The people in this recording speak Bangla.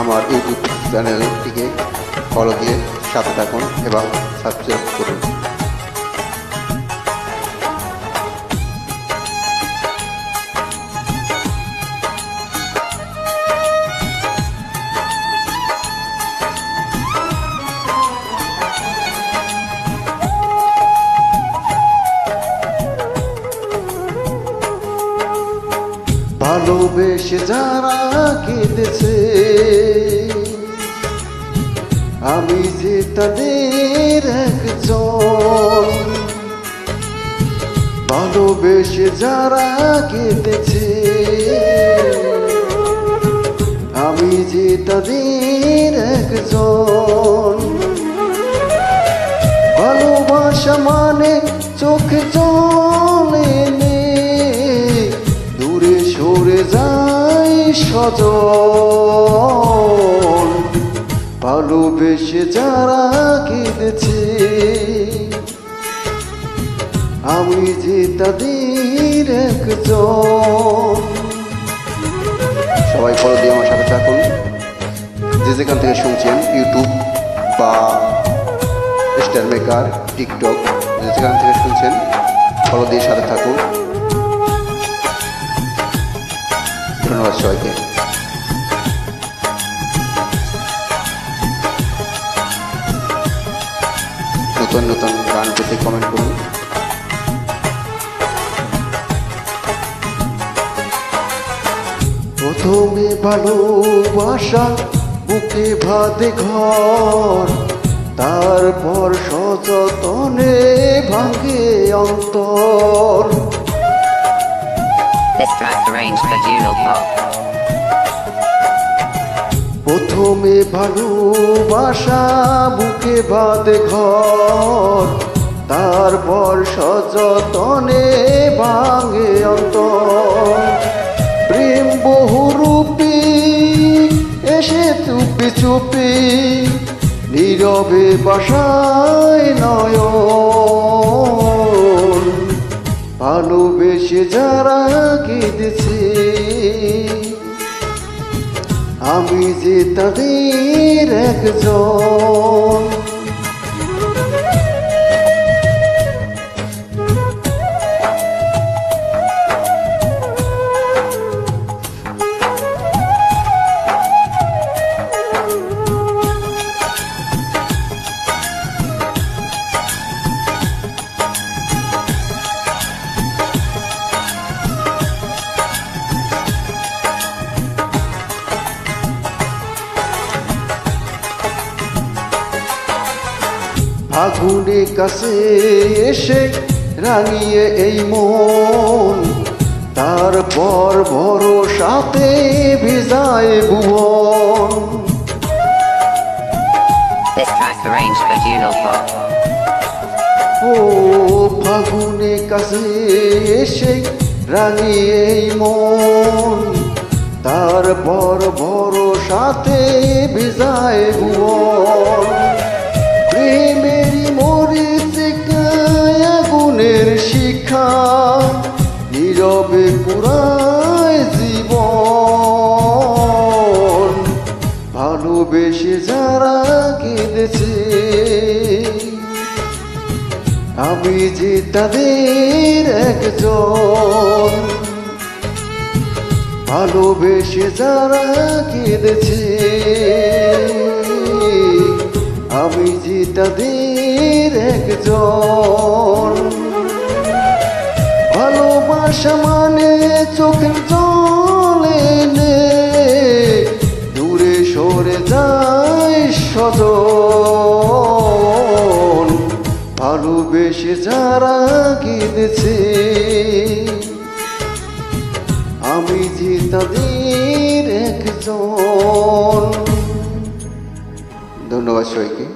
আমার ইউটিউব চ্যানেলটিকে ফলো দিয়ে সাথে থাকুন এবং সাবস্ক্রাইব করুন। ভালোবেসে যারা কেঁদেছে, আমি যে তাদের একজন। ভালোবেসে যারা কেঁদেছে, আমি যে তাদের একজন। ভালোবাসা মানে চোখে চলে সজন ভালোবেসে যারা কেঁদেছে, আমি যে তাদের একজন। সবাই ফলো দিয়ে আমার সাথে থাকুন। যে যেখান থেকে শুনছেন ইউটিউব বা স্টার মেকার টিকটক যে যেখান থেকে শুনছেন ফলো দিয়ে সাথে থাকুন। সবাইকে। নতুন নতুন গান পেতে কমেন্ট করুন। প্রথমে ভালোবাসা, বুকে ভাতে ঘর, তারপর সযতনে ভাঙে অন্তর। Arranged for Juno Pop. প্রথমে ভালোবাসা, বুকে বাঁধে ঘর, তারপর সযতনে ভাঙে অন্তর প্রেম বহুরূপী এসে চুপি চুপি, নীরবে বাসায় নয়ন ভালোবেসে যারা কেঁদেছে আমি যে তাদের একজন। আগুনে কাছে এসে রাঙিয়ে এই মন। তারপর ভরসাতে ভিজায় ভুবন. ও ফাগুনে কাছে এসে রাঙিয়ে এই মন। তারপর ভরসাতে ভিজায় ভুবন। শিখা নীরবে পুরায় জীবন। ভালোবেসে যারা কেঁদেছে, আমি যে তাদের একজন। ভালোবেসে যারা কেঁদেছে, আমি যে তাদের একজন। ভালোবাসা মানে চোখের জলে দূরে সরে যায় সজন ভালোবেসে যারা কেঁদেছে, আমি যে তাদের একজন। ধন্যবাদ সবাইকে।